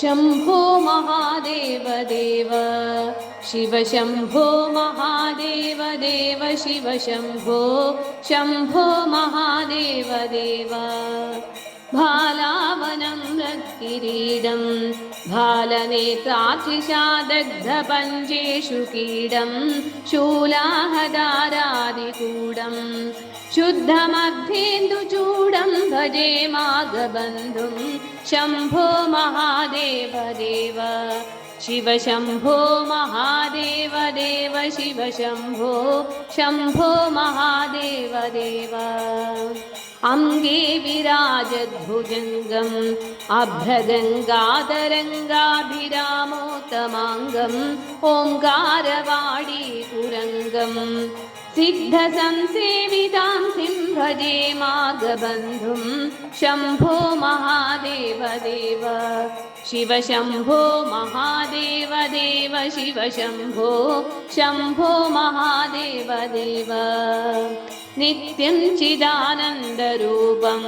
शम्भो महादेव देव। शिव शम्भो महादेव देव। शिव शम्भो शम्भो महादेव देव। भालावनं रत्किरीडं भालनेत्राक्षिषादग्धपञ्चेषु कीडं शूलाहदारादिकूडं शुद्धमग्धेन्दुचूडं भजे माघबन्धुं शम्भो महादेव देव शिव शम्भो महादेव देव शिव शम्भो शम्भो महादेव देव अङ्गे विराजद्भुजङ्गम् अभ्रगङ्गादरङ्गाभिरामोत्तमाङ्गम् सिद्धसंसेवितां सिं भजे माघबन्धुं शम्भो महादेव देव शिव शम्भो महादेव देव शिव शम्भो शम्भो महादेव देव नित्यं चिदानन्दरूपं